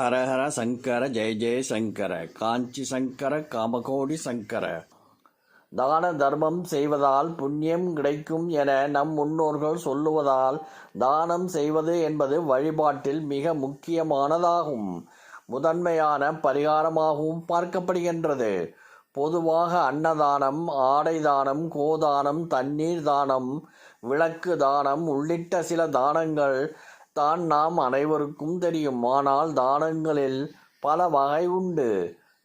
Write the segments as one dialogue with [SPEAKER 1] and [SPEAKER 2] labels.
[SPEAKER 1] ஹரஹர சங்கர ஜெய ஜெய சங்கர காஞ்சி சங்கர காமகோடி சங்கர. தான தர்மம் செய்வதால் புண்ணியம் கிடைக்கும் என நம் முன்னோர்கள் சொல்லுவதால் தானம் செய்வது என்பது வழிபாட்டில் மிக முக்கியமானதாகும். முதன்மையான பரிகாரமாகவும் பார்க்கப்படுகின்றது. பொதுவாக அன்னதானம் ஆடை தானம் கோதானம் தண்ணீர் தானம் விளக்கு தானம் உள்ளிட்ட சில தானங்கள் தான் நாம் அனைவருக்கும் தெரியும். ஆனால் தானங்களில் பல வகை உண்டு.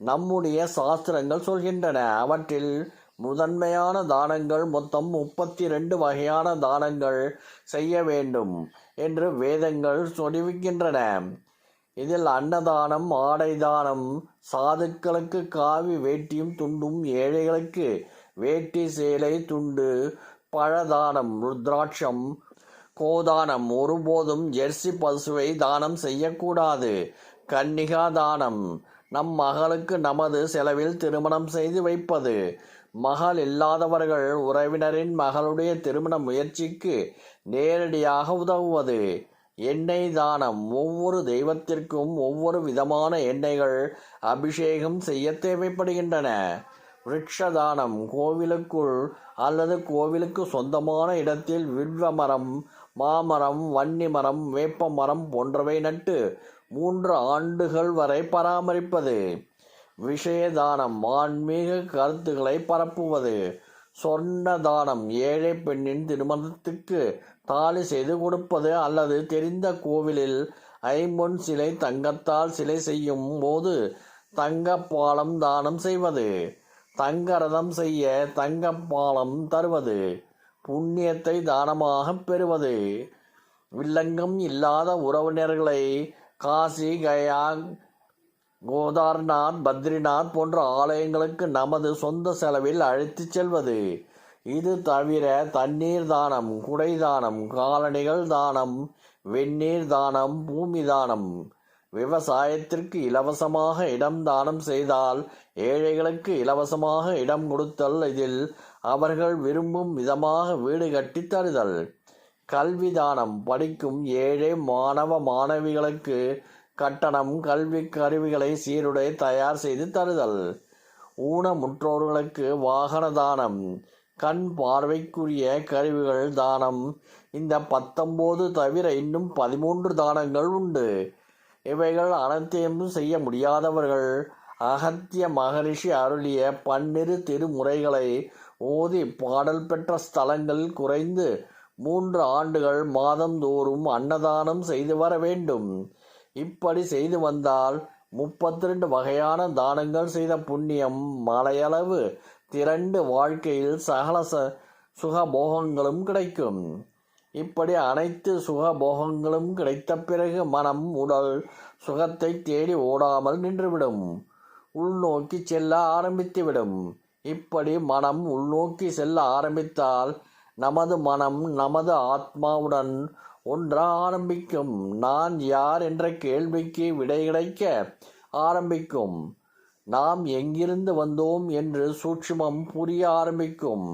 [SPEAKER 1] நம்முடைய சாஸ்திரங்கள் சொல்கின்றன. அவற்றில் முதன்மையான தானங்கள் மொத்தம் முப்பத்தி ரெண்டு வகையான தானங்கள் செய்ய வேண்டும் என்று வேதங்கள் சொல்லிவிக்கின்றன. இதில் அன்னதானம் ஆடை தானம் சாதுக்களுக்கு காவி வேட்டியும் துண்டும் ஏழைகளுக்கு வேட்டி சேலை துண்டு பழதானம் ருத்ராட்சம் கோதானம். ஒருபோதும் ஜெர்சி பசுவை தானம் செய்யக்கூடாது. கன்னிகா தானம். நம் மகளுக்கு நமது செலவில் திருமணம் செய்து வைப்பது. மகள் இல்லாதவர்கள் உறவினரின் மகளுடைய திருமண முயற்சிக்கு நேரடியாக உதவுவது. எண்ணெய் தானம். ஒவ்வொரு தெய்வத்திற்கும் ஒவ்வொரு விதமான எண்ணெய்கள் அபிஷேகம் செய்ய தேவைப்படுகின்றன. விருட்சதானம் கோவிலுக்குள் அல்லது கோவிலுக்கு சொந்தமான இடத்தில் வில்வ மரம் மாமரம் வன்னி மரம் வேப்ப மரம் போன்றவை நட்டு மூன்று ஆண்டுகள் வரை பராமரிப்பது. விஷயதானம் ஆன்மீக கருத்துக்களை பரப்புவது. சொர்ண தானம் ஏழை பெண்ணின் திருமணத்துக்கு தாலி செய்து கொடுப்பது அல்லது தெரிந்த கோவிலில் ஐம்பொன் சிலை தங்கத்தால் சிலை செய்யும் போது தங்கப்பாலம் தானம் செய்வது. தங்க ரதம் செய்ய தங்கப்பாலம் தருவது. புண்ணியத்தை தானமாக பெறுவது. வில்லங்கம் இல்லாத உறவினர்களை காசி கயா கோதார்நாத் பத்ரிநாத் போன்ற ஆலயங்களுக்கு நமது சொந்த செலவில் அழைத்துச் செல்வது. இது தவிர தண்ணீர் தானம் குடை தானம் காலணிகள் தானம் வெந்நீர் தானம் பூமி தானம் விவசாயத்திற்கு இலவசமாக இடம் தானம் செய்தால் ஏழைகளுக்கு இலவசமாக இடம் கொடுத்தல் இதில் அவர்கள் விரும்பும் விதமாக வீடு கட்டி தருதல். கல்வி தானம் படிக்கும் ஏழை மாணவ மாணவிகளுக்கு கட்டணம் கல்வி கருவிகளை சீருடை தயார் செய்து தருதல். ஊனமுற்றோர்களுக்கு வாகன தானம் கண் பார்வைக்குரிய கருவிகள் தானம். இந்த பத்தொம்போது தவிர இன்னும் பதிமூன்று தானங்கள் உண்டு. இவைகள் அனைத்தையும் செய்ய முடியாதவர்கள் அகத்திய மகரிஷி அருளிய பன்னிரு திருமுறைகளை ஓதி பாடல் பெற்ற ஸ்தலங்கள் குறைந்து மூன்று ஆண்டுகள் மாதந்தோறும் அன்னதானம் செய்து வர வேண்டும். இப்படி செய்து வந்தால் முப்பத்தி ரெண்டு வகையான தானங்கள் செய்த புண்ணியம் மலையளவு திரண்டு வாழ்க்கையில் சகல ச சுகபோகங்களும் கிடைக்கும். இப்படி அனைத்து சுகபோகங்களும் கிடைத்த பிறகு மனம் உடல் சுகத்தை தேடி ஓடாமல் நின்றுவிடும். உள்நோக்கி செல்ல ஆரம்பித்துவிடும். இப்படி மனம் உள்நோக்கி செல்ல ஆரம்பித்தால் நமது மனம் நமது ஆத்மாவுடன் ஒன்ற ஆரம்பிக்கும். நான் யார் என்ற கேள்விக்கு விடை கிடைக்க ஆரம்பிக்கும். நாம் எங்கிருந்து வந்தோம் என்று சூட்சுமம் புரிய ஆரம்பிக்கும்.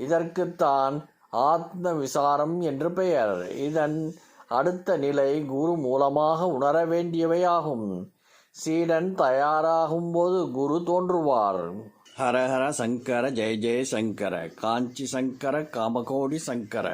[SPEAKER 1] இதற்குத்தான் ஆத்ம விசாரம் என்று பெயர். இதன் அடுத்த நிலை குரு மூலமாக உணர வேண்டியவையாகும். சீடன் தயாராகும் போது குரு தோன்றுவார். ஹரஹர சங்கர ஜெய ஜெய சங்கர காஞ்சி சங்கர காமகோடி சங்கர.